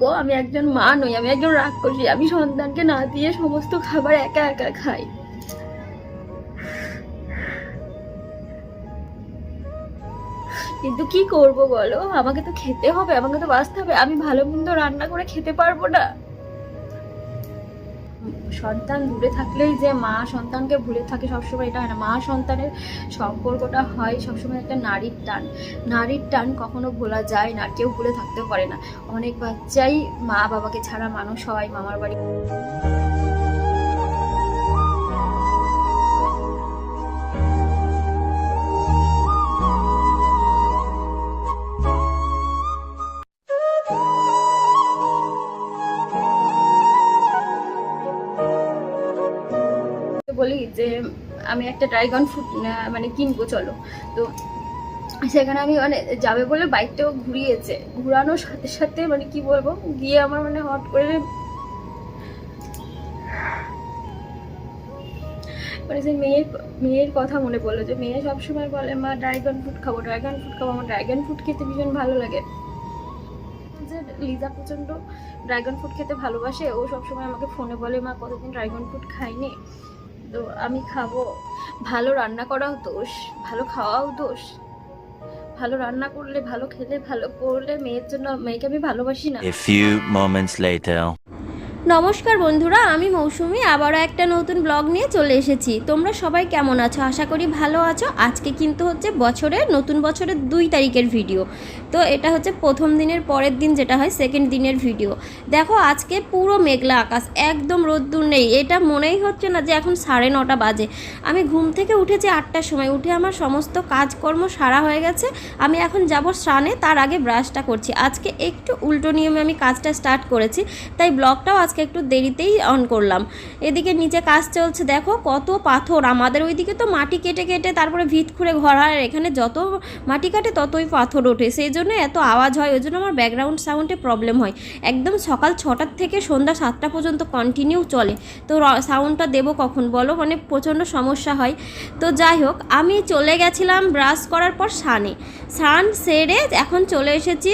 গো, আমি একজন মা নই, আমি একজন রাক্ষসী, আমি সন্তানকে না দিয়ে সমস্ত খাবার একা একা খাই। কিন্তু কি করব বলো? আমাকে তো খেতে হবে, আমাকে তো বাঁচতে হবে, আমি ভালো মন্দ রান্না করে খেতে পারব না। সন্তান দূরে থাকলেই যে মা সন্তানকে ভুলে থাকে সবসময় এটা হয় না। মা সন্তানের সম্পর্কটা হয় সবসময় একটা নারীর টান। নারীর টান কখনো ভোলা যায় না, কেউ ভুলে থাকতে পারে না। অনেক বাচ্চাই মা বাবাকে ছাড়া মানুষ হয়, মামার বাড়ি আমি একটা ড্রাইগন ফ্রুট মানে কিনবো, চলো। তো সেখানে আমি মানে যাবে বলে বাইকটাও ঘুরিয়েছে। ঘুরানোর সাথে সাথে মানে কি বলব, গিয়ে আমার মানে হট করে মানে যে মেয়ের মেয়ের কথা মনে পড়ল যে, মেয়ে সবসময় বলে, মা ড্রাগন ফ্রুট খাব ড্রাগন ফ্রুট খাব, আমার ড্রাগন ফ্রুট খেতে ভীষণ ভালো লাগে। যে লিজা প্রচণ্ড ড্রাগন ফ্রুট খেতে ভালোবাসে, ও সবসময় আমাকে ফোনে বলে, মা, কতদিন ড্রাগন ফ্রুট খাইনি? তো আমি খাব। ভালো রান্না করাও দোষ, ভালো খাওয়াও দোষ। ভালো রান্না করলে, ভালো খেলে, ভালো করলে মেয়ের জন্য, মেয়েকে আমি ভালোবাসি না। নমস্কার বন্ধুরা, আমি মৌসুমি, আবারও একটা নতুন ব্লগ নিয়ে চলে এসেছি। তোমরা সবাই কেমন আছো? আশা করি ভালো আছো। আজকে কিন্তু হচ্ছে বছরের, নতুন বছরের দুই তারিখের ভিডিও তো এটা হচ্ছে প্রথম দিনের পরের দিন যেটা হয় সেকেন্ড দিনের ভিডিও দেখো, আজকে পুরো মেঘলা আকাশ, একদম রোদ্দুর নেই। এটা মনেই হচ্ছে না যে এখন সাড়ে নটা বাজে। আমি ঘুম থেকে উঠেছি আটটার সময়, উঠে আমার সমস্ত কাজকর্ম সারা হয়ে গেছে। আমি এখন যাব স্নানে, তার আগে ব্রাশটা করছি। আজকে একটু উল্টো নিয়মে আমি কাজটা স্টার্ট করেছি, তাই ব্লগটাও আজকে একটু দেরিতেই অন করলাম। এদিকে নিচে কাজ চলছে, দেখো কত পাথর। আমাদের ওইদিকে তো মাটি কেটে কেটে তারপরে ভিত খুঁড়ে ঘর, আর এখানে যত মাটি কাটে ততই পাথর ওঠে। সেই জন্য এত আওয়াজ হয়, ওই জন্য আমার ব্যাকগ্রাউন্ড সাউন্ডে প্রবলেম হয়। একদম সকাল ছটার থেকে সন্ধ্যা সাতটা পর্যন্ত কন্টিনিউ চলে। তো সাউন্ডটা দেবো কখন বলো? মানে প্রচণ্ড সমস্যা হয়। তো যাই হোক, আমি চলে গেছিলাম ব্রাশ করার পর স্নানে স্নান সেরে এখন চলে এসেছি,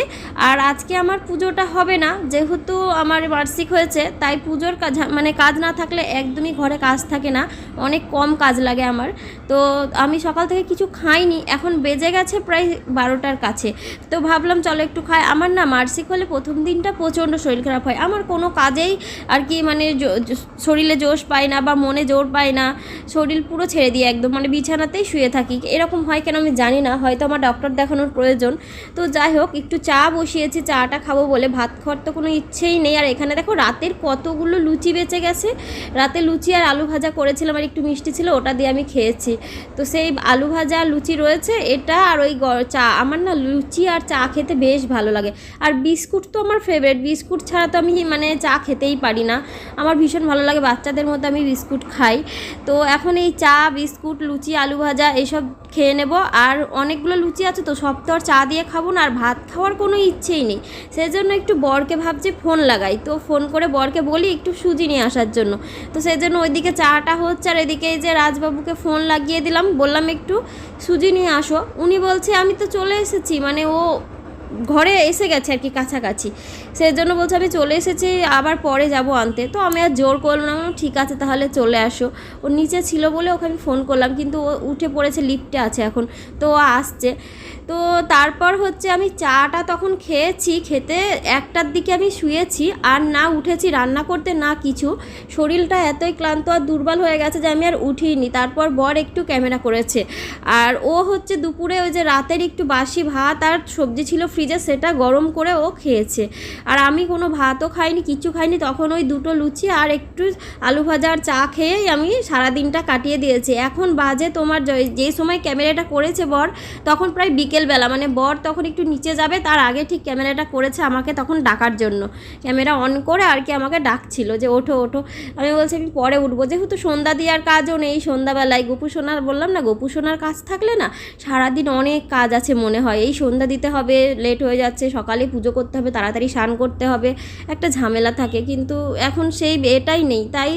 আর আজকে আমার পুজোটা হবে না। যেহেতু আমার বার্ষিক হয়েছে তাই পুজোর কাজ মানে কাজ না থাকলে একদমই ঘরে কাজ থাকে না। অনেক কম কাজ লাগে আমার। তো আমি সকাল থেকে কিছু খাইনি, এখন বেজে গেছে প্রায় বারোটার কাছে। তো ভাবলাম চলো একটু খাই। আমার না মার্সিক হলে প্রথম দিনটা প্রচণ্ড শরীর খারাপ হয়। আমার কোনো কাজেই আর কি মানে শরীরে জোশ পায় না বা মনে জোর পায় না। শরীর পুরো ছেড়ে দিয়ে একদম মানে বিছানাতেই শুয়ে থাকি। এরকম হয় কেন আমি জানি না, হয়তো আমার ডক্টর দেখানোর প্রয়োজন। তো যাই হোক, একটু চা বসিয়েছি, চাটা খাব বলে। ভাত খাওয়ার তো কোনো ইচ্ছেই নেই। আর এখানে দেখো রাতের কতগুলো লুচি বেঁচে গেছে? রাতে লুচি আর আলু ভাজা করেছিলাম আর একটু মিষ্টি ছিল, ওটা দিয়ে আমি খেয়েছি। তো সেই আলু ভাজা, লুচি রয়েছে, এটা আর ওই চা, আমার না লুচি আর চা খেতে বেশ ভালো লাগে। আর বিস্কুট তো আমার ফেভারিট বিস্কুট ছাড়া তো আমি মানে চা খেতেই পারি না। আমার ভীষণ ভালো লাগে, বাচ্চাদের মতো আমি বিস্কুট খাই। তো এখন এই চা, বিস্কুট, লুচি, আলু ভাজা এইসব খেয়ে নেব। আর অনেকগুলো লুচি আছে তো, সব তো আর চা দিয়ে খাব না, আর ভাত খাওয়ার কোনো ইচ্ছেই নেই। সেই জন্য একটু বরকে ভাবছি ফোন লাগাই। তো ফোন করে বরকে বলি একটু সুজি নিয়ে আসার জন্য। তো সেই জন্য ওইদিকে চাটা হচ্ছে আর এদিকে এই যে রাজবাবুকে ফোন লাগিয়ে দিলাম, বললাম একটু সুজি নিয়ে আসো। উনি বলছে, আমি তো চলে এসেছি। মানে ও ঘরে এসে গেছে আর কি কাছাকাছি। সেই জন্য বলছে, আমি চলে এসেছি, আবার পরে যাব আনতে। তো আমি আর জোর করলাম না ঠিক আছে, তাহলে চলে আসো। ও নিচে ছিল বলে ওকে আমি ফোন করলাম, কিন্তু ও উঠে পড়েছে লিফটে আছে এখন। তো ও আসছে। তো তারপর হচ্ছে আমি চাটা তখন খেয়েছি, খেতে একটার দিকে আমি শুয়েছি আর না উঠেছি রান্না করতে না কিছু। শরীরটা এতই ক্লান্ত আর দুর্বল হয়ে গেছে যে আমি আর উঠিনি। তারপর বর একটু ক্যামেরা করেছে। আর ও হচ্ছে দুপুরে ওই যে রাতের একটু বাসি ভাত আর সবজি ছিল ফ্রিজে, সেটা গরম করে ও খেয়েছে। আর আমি কোনো ভাতও খাইনি কিছু খাইনি। তখন ওই দুটো লুচি আর একটু আলু ভাজা আর চা খেয়েই আমি সারাদিনটা কাটিয়ে দিয়েছি। এখন বাজে তোমার যে- সময় ক্যামেরাটা করেছে বর, তখন প্রায় বিকেলবেলা মানে বর তখন একটু নিচে যাবে, তার আগে ঠিক ক্যামেরাটা করেছে আমাকে তখন ডাকার জন্য। ক্যামেরা অন করে আর কি আমাকে ডাকছিল যে, ওঠো ওঠো। আমি বলছি, আমি পরে উঠবো। যেহেতু সন্ধ্যা দেওয়ার কাজও নেই, সন্ধ্যাবেলায় গোপু সোনার বললাম না, গোপু সোনার কাজ থাকলে না সারাদিন অনেক কাজ আছে মনে হয়। এই সন্ধ্যা দিতে হবে, লেট হয়ে যাচ্ছে, সকালে পুজো করতে হবে, তাড়াতাড়ি স্নান করতে হবে, একটা ঝামেলা থাকে। কিন্তু এখন সেই এটাই নেই। তাই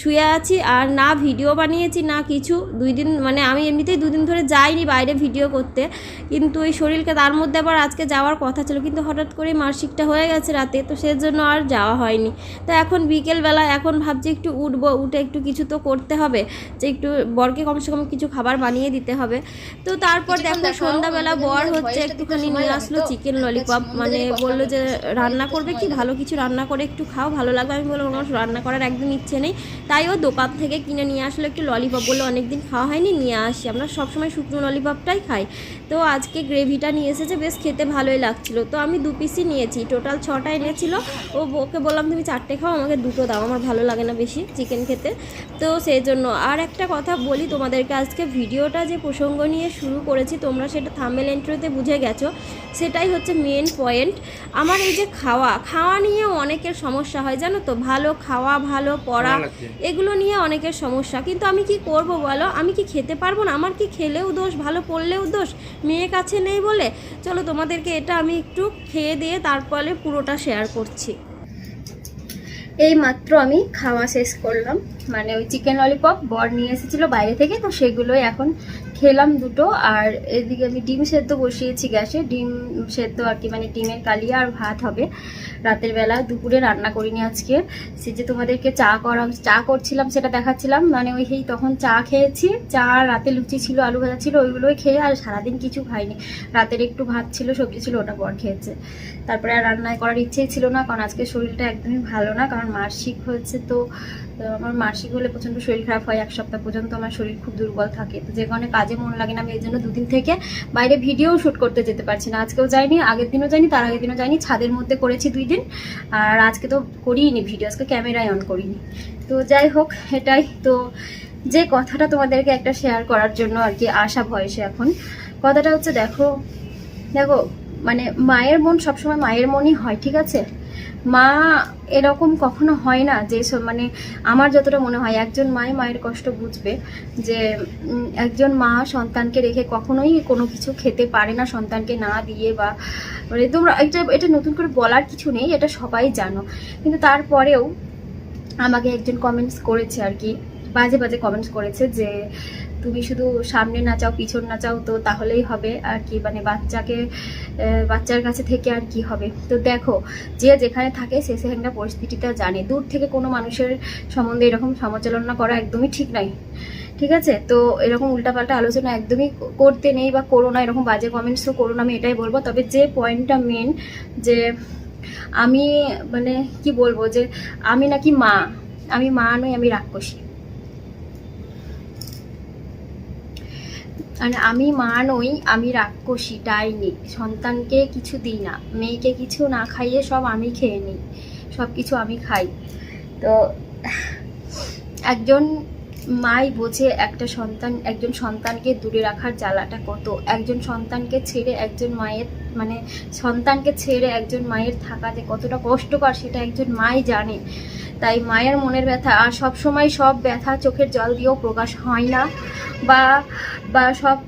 শুয়ে আছি আর না ভিডিও বানিয়েছি, না কিছু। দুই দিন মানে আমি এমনিতেই দুদিন ধরে যাইনি বাইরে ভিডিও করতে। কিন্তু এই শরীরকে তার মধ্যে আবার আজকে যাওয়ার কথা ছিল। কিন্তু হঠাৎ করে মার্কশিটটা হয়ে গেছে রাতে তো সেজন্য আর যাওয়া হয়নি। তো এখন বিকেলবেলা এখন ভাবছি একটু উঠবো উঠে একটু কিছু তো করতে হবে। যে একটু বরকে কমসে কম কিছু খাবার বানিয়ে দিতে হবে। তো তারপর দেখো সন্ধ্যাবেলা বর হচ্ছে একটুখানি নিয়ে আসলো চিকেন ললিপপ। মানে বলল যে রান্না করবে কি? ভালো কিছু রান্না করে একটু খাও ভালো লাগবে। আমি বললাম আমার রান্না করার একদম ইচ্ছে নেই। তাই ও দোকান থেকে কিনে নিয়ে আসলো একটু ললিপপ বলল অনেকদিন খাওয়া হয়নি নিয়ে আসি। আমরা সবসময় শুকনো ললিপপটাই খাই। তো আজকে গ্রেভিটা নিয়ে এসেছে বেশ খেতে ভালোই লাগছিল। তো আমি দু পিসই নিয়েছি টোটাল ছটা এনেছিল। ও ওকে বললাম তুমি চারটে খাও আমাকে দুটো দাও আমার ভালো লাগে না বেশি চিকেন খেতে। তো সেই জন্য আর একটা কথা বলি তোমাদেরকে আজকে ভিডিওটা যে প্রসঙ্গ নিয়ে শুরু করেছি তোমরা সেটা থামেল এন্ট্রিতে বুঝে গেছো। সেটাই হচ্ছে মেন পয়েন্ট আমার এই যে খাওয়া খাওয়া নিয়ে অনেকের সমস্যা হয় জানো তো? ভালো খাওয়া ভালো পড়া এগুলো নিয়ে অনেকের সমস্যা। কিন্তু আমি কি করব বলো? আমি কি খেতে পারব না? আমার কি খেলেও দোষ ভালো পড়লেও দোষ? মেয়ে কাছে নেই বলে, চলো তোমাদেরকে এটা আমি একটু খেয়ে দিয়ে তারপরে পুরোটা শেয়ার করছি। এই মাত্র আমি খাওয়া শেষ করলাম। মানে ওই চিকেন ললিপপ বর নিয়ে এসেছিল বাইরে থেকে, তো সেগুলোই এখন খেলাম দুটো। আর এদিকে আমি ডিম সেদ্ধ বসিয়েছি গ্যাসে। ডিম সেদ্ধ আর কি মানে ডিমের কালিয়া আর ভাত হবে। রাতের বেলা দুপুরে রান্না করিনি আজকে। সে যে তোমাদেরকে চা করা চা করছিলাম, সেটা দেখাচ্ছিলাম। মানে ওই সেই তখন চা খেয়েছি, চা রাতে লুচি ছিল, আলু ভাজা ছিল, ওইগুলোই খেয়ে আর সারাদিন কিছু খাইনি। রাতের একটু ভাত ছিল, সবজি ছিল, ওটা পর খেয়েছে। তারপরে আর রান্নায় করার ইচ্ছেই ছিল না, কারণ আজকে শরীরটা একদমই ভালো না, কারণ মাসিক হয়েছে তো তো আমার মাসিক হলে প্রচণ্ড শরীর খারাপ হয়, এক সপ্তাহ পর্যন্ত আমার শরীর খুব দুর্বল থাকে। তো যে কারণে কাজে মন লাগে না, আমি এই জন্য দুদিন থেকে বাইরে ভিডিও শ্যুট করতে যেতে পারছি না। আজকেও যাইনি, আগের দিনও যাইনি, তার আগের দিনও যাইনি, ছাদের মধ্যে করেছি দুই দিন। আর আজকে তো করিনি ভিডিও আজকে ক্যামেরায় অন করিনি তো যাই হোক, এটাই। তো যে কথাটা তোমাদেরকে একটা শেয়ার করার জন্য আর কি আশা ভয়েসে এখন, কথাটা হচ্ছে দেখো দেখো মানে মায়ের মন সবসময় মায়ের মনই হয়, ঠিক আছে? মা এরকম কখনো হয় না যে মানে আমার যতটা মনে হয়, একজন মায়ে মায়ের কষ্ট বুঝবে যে একজন মা সন্তানকে রেখে কখনোই কোনো কিছু খেতে পারে না সন্তানকে না দিয়ে বা মানে তোমরা এটা এটা নতুন করে বলার কিছু নেই, এটা সবাই জানো। কিন্তু তারপরেও আমাকে একজন কমেন্টস করেছে আর কি, বাজে বাজে কমেন্টস করেছে যে তুমি শুধু সামনে না চাও, পিছন না চাও, তো তাহলেই হবে। আর কি মানে বাচ্চাকে বাচ্চার কাছে থেকে আর কি হবে? তো দেখো, যে যেখানে থাকে সে সেখানকার পরিস্থিতিটা জানে। দূর থেকে কোনো মানুষের সম্বন্ধে এরকম সমালোচনা করা একদমই ঠিক নাই। ঠিক আছে? তো এরকম উল্টাপাল্টা আলোচনা একদমই করতে নেই বা করো না, এরকম বাজে কমেন্টসও করো না, আমি এটাই বলব। তবে যে পয়েন্টটা মেন যে আমি মানে কি বলব, যে আমি নাকি মা, আমি মা নই, আমি রাক্ষসী। মানে আমি মা নই, আমি রাক্ষসী ডাইনি সন্তানকে কিছু দিই না। মেয়েকে কিছু না খাইয়ে সব আমি খেয়ে নিই। সব কিছু আমি খাই। তো একজন মাই বোঝে একটা সন্তান, একজন সন্তানকে দূরে রাখার জ্বালাটা কত। একজন সন্তানকে ছেড়ে একজন মায়ের মানে সন্তানকে ছেড়ে একজন মায়ের থাকাতে কতটা কষ্টকর সেটা একজন মাই জানে। তাই মায়ের মনের ব্যথা, আর সব সময় সব ব্যথা চোখের জল দিয়েও প্রকাশ হয় না। বা বা সব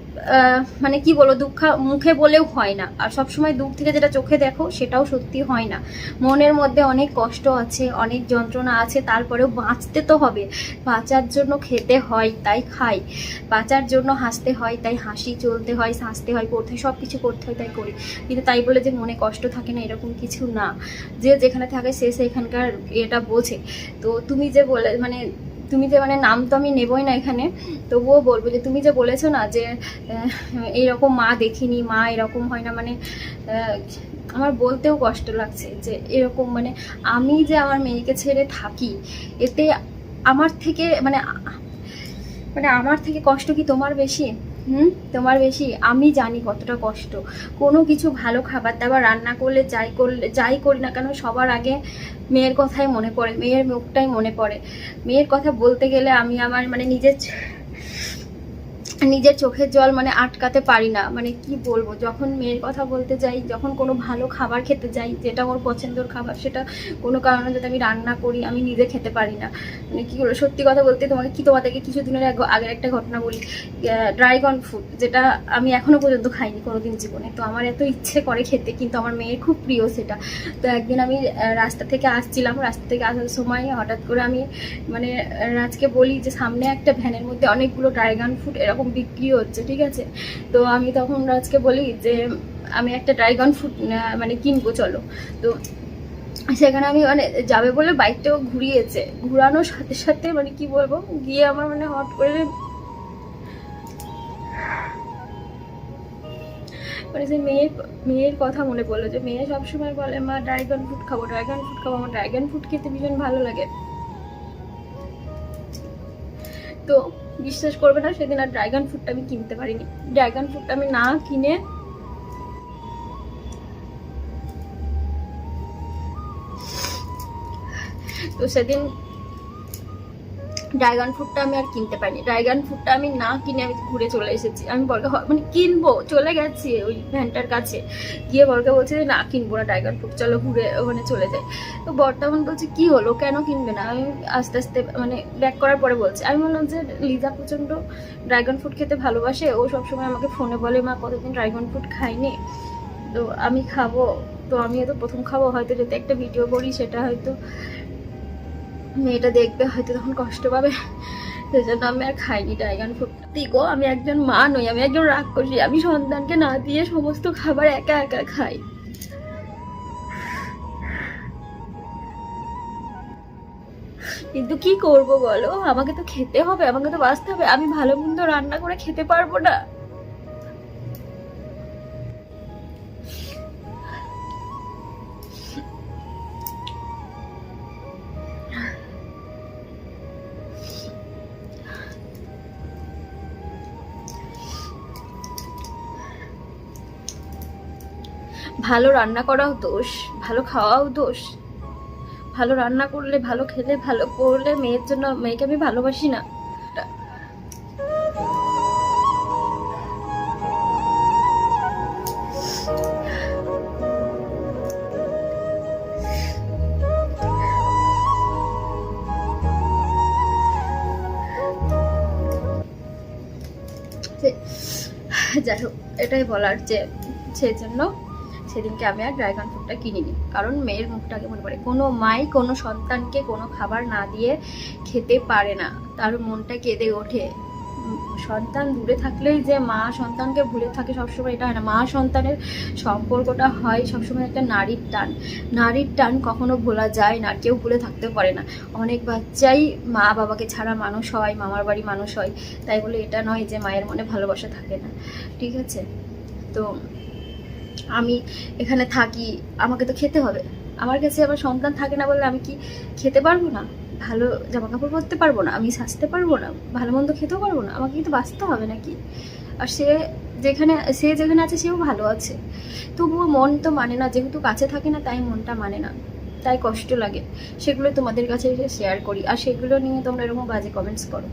মানে কি বলব, দুঃখ মুখে বলেও হয় না। আর সব সময় দূর থেকে যেটা চোখে দেখো, সেটাও সত্যি হয় না। মনের মধ্যে অনেক কষ্ট আছে, অনেক যন্ত্রণা আছে, তারপরেও বাঁচতে তো হবে। বাঁচার জন্য খেতে হয়, তাই খাই। বাঁচার জন্য হাসতে হয়, তাই হাসি, চলতে হয় হাসতে হয় পড়তে হয় সব কিছু করতে হয়, তাই করি। কিন্তু তাই বলে যে মনে কষ্ট থাকে না, এরকম কিছু না। যে যেখানে থাকে, সে সেখানকার এটা বোঝে। তো তুমি যে বলে মানে তুমি যে মানে নাম তো আমি নেবই না এখানে, তবুও বলব যে তুমি যে বলেছ না যে এইরকম মা দেখিনি, মা এরকম হয় না মানে আমার বলতেও কষ্ট লাগছে যে এরকম মানে আমি যে আমার মেয়েকে ছেড়ে থাকি, এতে আমার থেকে মানে মানে আমার থেকে কষ্ট কি তোমার বেশি? হুম? তোমার বেশি, আমি জানি কতটা কষ্ট। কোনো কিছু ভালো খাবার দাবার রান্না করলে যাই করলে, যাই করি না কেন, সবার আগে মেয়ের কথাই মনে পড়ে, মেয়ের মুখটাই মনে পড়ে। মেয়ের কথা বলতে গেলে আমি আমার মানে নিজের নিজের চোখের জল মানে আটকাতে পারি না। মানে কি বলব, যখন মেয়ের কথা বলতে যাই, যখন কোনো ভালো খাবার খেতে যাই, যেটা ওর পছন্দের খাবার, সেটা কোনো কারণে যদি আমি রান্না করি, আমি নিজে খেতে পারি না। মানে কী বলব, সত্যি কথা বলতে তোমাকে কি, তোমাদেরকে কিছুদিনের আগে, আগের একটা ঘটনা বলি। ড্রাইগন ফ্রুট, যেটা আমি এখনও পর্যন্ত খাইনি কোনোদিন জীবনে। তো আমার এত ইচ্ছে করে খেতে, কিন্তু আমার মেয়ের খুব প্রিয় সেটা। তো একদিন আমি রাস্তা থেকে আসছিলাম, রাস্তা থেকে আসার সময় হঠাৎ করে আমি মানে রাজকে বলি যে সামনে একটা ভ্যানের মধ্যে অনেকগুলো ড্রাগন ফ্রুট, এরকম বিক্রি হচ্ছে, ঠিক আছে? তো আমি তখন রাজকে বলি যে, আমি একটা ড্রাইগন ফ্রুট মানে কিনবো, চলো। তো সেখানে আমি মানে যাবে বলে বাইকটাও ঘুরিয়েছে। ঘুরানোর সাথে সাথে মানে কি বলব, গিয়ে আমার মানে হট করে মানে যে মেয়ের মেয়ের কথা মনে পড়ল যে, মেয়ে সবসময় বলে, মা ড্রাগন ফ্রুট খাব ড্রাগন ফ্রুট খাব, আমার ড্রাগন ফ্রুট খেতে ভীষণ ভালো লাগে। তো বিশ্বাস করবে না, সেদিন আর ড্রাগন ফ্রুটটা আমি কিনতে পারিনি। ড্রাগন ফ্রুটটা আমি না কিনে তো সেদিন ড্রাগন ফ্রুটটা আমি আর কিনতে পারিনি। ড্রাগন ফ্রুটটা আমি না কিনে আমি ঘুরে চলে এসেছি। আমি বলকে মানে কিনবো, চলে গেছি ওই ভ্যানটার কাছে। গিয়ে বলকে বলছে যে, না, কিনবো না ড্রাগন ফ্রুট চলো ঘুরে ওখানে চলে যাই। তো বর্তমান বলছে, কি হলো? কেন কিনবে না? আমি আস্তে আস্তে মানে ব্যাক করার পরে বলছে, আমি বললাম যে, লিজা প্রচণ্ড ড্রাগন ফ্রুট খেতে ভালোবাসে। ও সবসময় আমাকে ফোনে বলে, মা, কতদিন ড্রাগন ফ্রুট খাইনি? তো আমি খাব, তো আমি হয়তো প্রথম খাব। হয়তো যদি একটা ভিডিও করি, সেটা হয়তো মেয়েটা দেখবে, হয়তো তখন কষ্ট পাবে। সেই জন্য আমি আর খাইনি ড্রাগন ফ্রুট। দিগো আমি একজন মা নই, আমি একজন রাগ করি আমি সন্তানকে না দিয়ে সমস্ত খাবার একা একা খাই। কিন্তু কি করব বলো? আমাকে তো খেতে হবে, আমাকে তো বাঁচতে হবে। আমি ভালো মন্দ রান্না করে খেতে পারব না। ভালো রান্না করাও দোষ, ভালো খাওয়াও দোষ। ভালো রান্না করলে, ভালো খেলে, ভালো পড়লে মেয়ের জন্য, মেয়েকে আমি ভালোবাসি না। যাই হোক, এটাই বলার যে সেই জন্য সেদিনকে আমি আর ড্রাগন ফ্রুটটা কিনিনি। কারণ মেয়ের মুখটাকে মনে পড়ে। কোনো মাই কোনো সন্তানকে কোনো খাবার না দিয়ে খেতে পারে না। তার মনটা কেঁদে ওঠে। সন্তান দূরে থাকলেই যে মা সন্তানকে ভুলে থাকে সবসময় এটা হয় না। মা সন্তানের সম্পর্কটা হয় সবসময় একটা নারীর টান। নারীর টান কখনো ভোলা যায় না। কেউ ভুলে থাকতে পারে না। অনেক বাচ্চাই মা বাবাকে ছাড়া মানুষ হয়, মামার বাড়ি মানুষ হয়। তাই বলে এটা নয় যে মায়ের মনে ভালোবাসা থাকে না। ঠিক আছে? তো আমি এখানে থাকি, আমাকে তো খেতে হবে। আমার কাছে আমার সন্তান থাকে না বলে আমি কি খেতে পারব না? ভালো জামা কাপড় পরতে পারব না, আমি সাজতে পারব না, ভালো মন্দ খেতেও পারব না, আমাকে কিন্তু বাঁচতে হবে নাকি? আর সে যেখানে সে যেখানে আছে সেও ভালো আছে। তবুও মন তো মানে না, যেহেতু কাছে থাকে না, তাই মনটা মানে না। তাই কষ্ট লাগে। সেগুলো তোমাদের কাছে এসে শেয়ার করি। আর সেগুলো নিয়ে তোমরা এরকম বাজে কমেন্টস করো।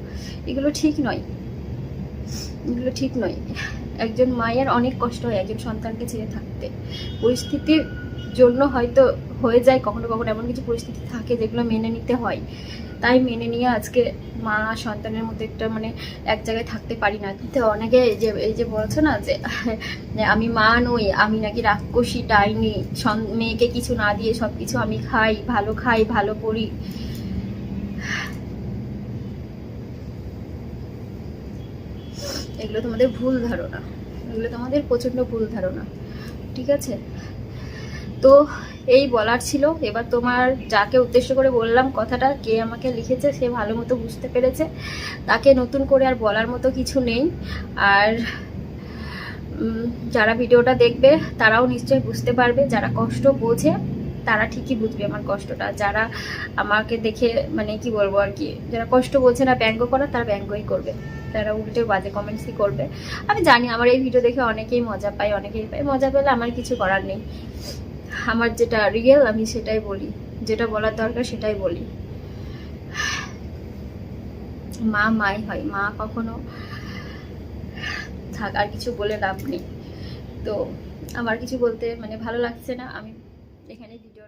এগুলো ঠিক নয়। এগুলো ঠিক নয়। একজন মায়ের অনেক কষ্ট হয় একজন সন্তানকে ছেড়ে থাকতে। পরিস্থিতির জন্য হয়তো হয়ে যায় কখনো কখনো এমন কিছু পরিস্থিতি থাকে যেগুলো মেনে নিতে হয়। তাই মেনে নিয়ে আজকে মা সন্তানের মধ্যে একটা মানে এক জায়গায় থাকতে পারি না। তো অনেকে এই যে এই যে বলছো না যে যে আমি মা নই, আমি নাকি রাক্ষসী, ডাইনি মেয়েকে কিছু না দিয়ে সব কিছু আমি খাই, ভালো খাই, ভালো পড়ি। এগুলো তোমাদের ভুল ধারণা। এগুলো তোমাদের প্রচণ্ড ভুল ধারণা। ঠিক আছে? তো এই বলার ছিল। এবার তোমার যাকে উদ্দেশ্য করে বললাম কথাটা, কে আমাকে লিখেছে, সে ভালো মতো বুঝতে পেরেছে। তাকে নতুন করে আর বলার মতো কিছু নেই। আর যারা ভিডিওটা দেখবে, তারাও নিশ্চয়ই বুঝতে পারবে। যারা কষ্ট বোঝে তারা ঠিকই বুঝবে আমার কষ্টটা। যারা আমাকে দেখে মানে কি বলব আর কি, যারা কষ্ট বলছে না ব্যঙ্গ করা, তারা ব্যঙ্গই করবে। তারা উল্টে বাজে কমেন্টসই করবে। আমি জানি আমার এই ভিডিও দেখে অনেকেই মজা পায়, অনেকেই পায়। মজা পেলে আমার কিছু করার নেই। আমার যেটা রিয়েল আমি সেটাই বলি। যেটা বলার দরকার, সেটাই বলি। মা মাই হয়। মা কখনো থাক, আর কিছু বলে লাভ নেই। তো আমার কিছু বলতে মানে ভালো লাগছে না। আমি এখানে ভিডিওটা